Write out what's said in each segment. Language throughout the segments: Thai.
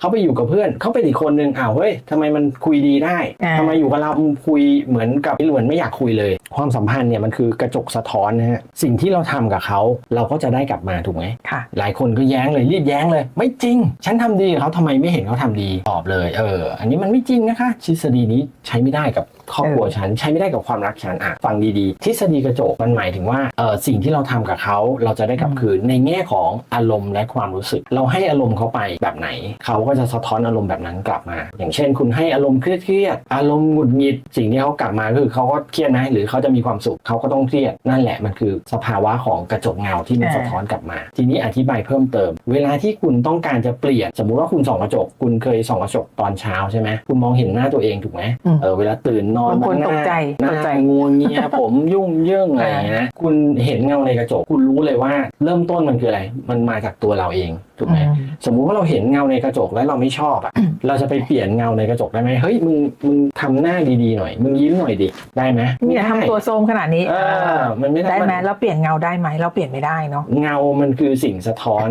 เขาไปอยู่กับเพื่อนเขาเป็นอีกคนนึงอ้าวเฮ้ยทำไมมันคุยดีได้อ่าทำไมอยู่กับเราคุยเหมือนกับเหมือนไม่อยากคุยเลย ความสัมพันธ์เนี่ยมันคือกระจกสะท้อนนะฮะสิ่งที่เราทำกับเขาเราก็จะได้กลับมาถูกไหมค่ะ หลายคนก็แย้งเลยรีบแย้งเลย ไม่จริง ฉันทำดีกับเขาทำไมไม่เห็นเขาทำดีตอบเลยเอออันนี้มันไม่จริงนะคะทฤษฎีนี้ใช้ไม่ได้กับครอบครัวเออฉันใช้ไม่ได้กับความรักฉันอะฟังดีๆ ทฤษฎีกระจกมันหมายถึงว่าเออสิ่งที่เราทำกับเขาเราจะได้กลับคืนในแง่ของอารมณ์และความรู้สึก เราให้อารมณ์เขาไปแบบไหนเขาก็จะสะท้อนอารมณ์แบบนั้นกลับมา อย่างเช่น คุณให้อารมณ์เครียดๆอารมณ์หงุดหงิดสิ่งที่เขากลับมาก็คือเขาก็เครียดนะหรือเขาจะมีความสุขเขาก็ต้องเครียดนั่นแหละมันคือสภาวะของกระจกเงาที่มันอ่าสะท้อนกลับมา ทีนี้อธิบายเพิ่มเติม เวลาที่คุณต้องการจะเปลี่ยน สมมุติว่าคุณส่องกระจก คุณเคยส่องกระจกตอนเช้าใช่ไหมคุณมองเห็นหน้าตัวเองถูกไหมอืมเออเวลาตื่นนอนบางคนหน้ตกใจหน้าตกใจงัวเงียผมยุ่งเยิ่งอะไรอย่างเงี้ยนะคุณเห็นเงาในกระจก คุณรู้เลยว่าเริ่มต้นมันคืออะไร มันมาจากตัวเราเองถูกไหมอืมสมมุติว่าเราเห็นเงาในกระจกแล้วเราไม่ชอบอะเราจะไปเปลี่ยนเงาในกระจกได้ไหมเฮ้ยมึงมึงทำหน้าดีๆหน่อย มึงยิ้มหน่อยดิได้ไหมนี่อย่าทำตัวโทรมขนาดนี้เออมันไม่ได้ได้ไหมน เราเปลี่ยนเงาได้ไหมเราเปลี่ยนไม่ได้เนาะ เงามันคือสิ่งสะท้อน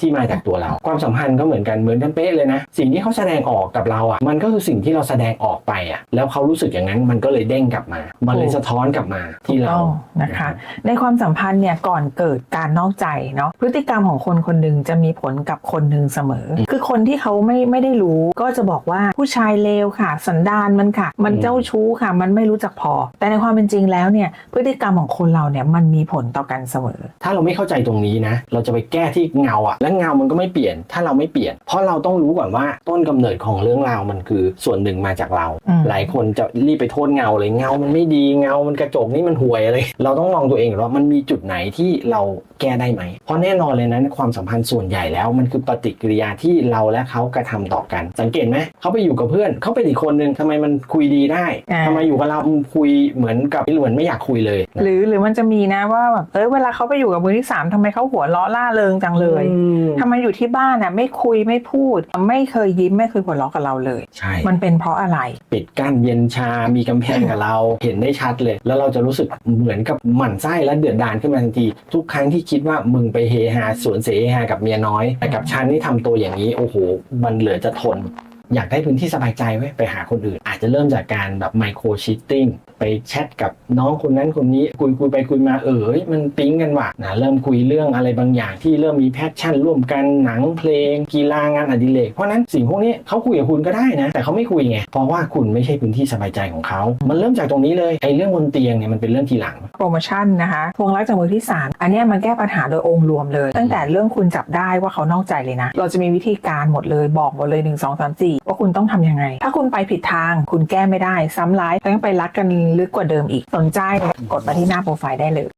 ที่มาจากตัวเรา ความสัมพันธ์ก็เหมือนกันเหมือนกันเป๊ะเลยนะ สิ่งที่เขาแสดงออกกับเราอะ มันก็คือสิ่งที่เราแสดงออกไปอะ แล้วเขารู้สึกอย่างนั้นมันก็เลยเด้งกลับมา มันเลยสะท้อนกลับมาที่เราต้องนะคะ ในความสัมพันธ์เนี่ยก่อนเกิดการนอกใจเนาะพฤติกรรมของคนคนหนึ่งจะมีผลกับคนหนึ่งเสมอ คือคนที่เขาไม่ไม่ได้รู้ก็จะบอกว่าผู้ชายเลวค่ะ สันดานมันค่ะ มันเจ้าชู้ค่ะ มันไม่รู้จักพอ แต่ในความเป็นจริงแล้วเนี่ยพฤติกรรมของคนเราเนี่ยมันมีผลต่อกันเสมอ ถ้าเราไม่เข้าใจตรงนี้นะ เราจะไปแก้ที่เงาอะและเงามันก็ไม่เปลี่ยน ถ้าเราไม่เปลี่ยน เพราะเราต้องรู้ก่อนว่าต้นกำเนิดของเรื่องราวมันคือส่วนหนึ่งมาจากเราอืมหลายคนจะรีบไปโทษเงาเลยเงามันไม่ดีเงามันกระจกนี่มันห่วยอะไรเราต้องมองตัวเองก่อนว่ามันมีจุดไหนที่เราแก้ได้ไหมเพราะแน่นอนเลยนะความสัมพันธ์ส่วนใหญ่แล้วมันคือปฏิกิริยาที่เราและเขากระทำต่อกัน สังเกตไหมเขาไปอยู่กับเพื่อนเขาเป็นอีกคนนึงทำไมมันคุยดีได้อ่าทำไมอยู่กับเราคุยเหมือนกับเหมือนไม่อยากคุยเลยนะหรือหรือมันจะมีนะว่าแบบเออเวลาเขาไปอยู่กับมือที่สามทำไมเขาหัวเราะล่าเริงจังเลยอืมทำไมอยู่ที่บ้านอะไม่คุยไม่พูด ไม่เคยยิ้มไม่เคยหัวเราะกับเราเลยใช่มันเป็นเพราะอะไร ปิดกั้นเย็นชา มีกำแพงกับเรา เห็นได้ชัดเลย แล้วเราจะรู้สึกเหมือนกับหมั่นไส้และเดือดดานขึ้นมาทันที ทุกครั้งที่คิดว่ามึงไปเฮฮาสวนเสฮากับเมียน้อยแต่กับฉันนี่ทำตัวอย่างนี้โอ้โหมันเหลือจะทน อยากได้พื้นที่สบายใจไว้ไปหาคนอื่น อาจจะเริ่มจากการแบบไมโครชิตติ้งไปแชทกับน้องคนนั้นคนนี้คุยคุยไปคุยมาเออเฮ้ยมันปิ๊งกันว่ะนะเริ่มคุยเรื่องอะไรบางอย่างที่เริ่มมีแพชชั่นร่วมกันหนังเพลง กีฬางานอดิเรกเพราะนั้นสิ่งพวกนี้เขาคุยกับคุณก็ได้นะ แต่เขาไม่คุยไงเพราะว่าคุณไม่ใช่พื้นที่สบายใจของเขามันเริ่มจากตรงนี้เลยไอ้เรื่องบนเตียงเนี่ยมันเป็นเรื่องทีหลังโปรโมชั่นนะคะทวงรักจากมือที่ 3 อันนี้มันแก้ปัญหาโดยองค์รวมเลย ตั้งแต่เรื่องคุณจับได้ว่าเขานอกใจเลยนะ เราจะมีวิธีการหมดเลยบอกหมดเลย 1 2 3 4ว่าคุณต้องทำยังไง ถ้าคุณไปผิดทางคุณแก้ไม่ได้ ซ้ำร้ายแล้วยังไปรักกันลึกกว่าเดิมอีกสนใจกดมาที่หน้าโปรไฟล์ได้เลย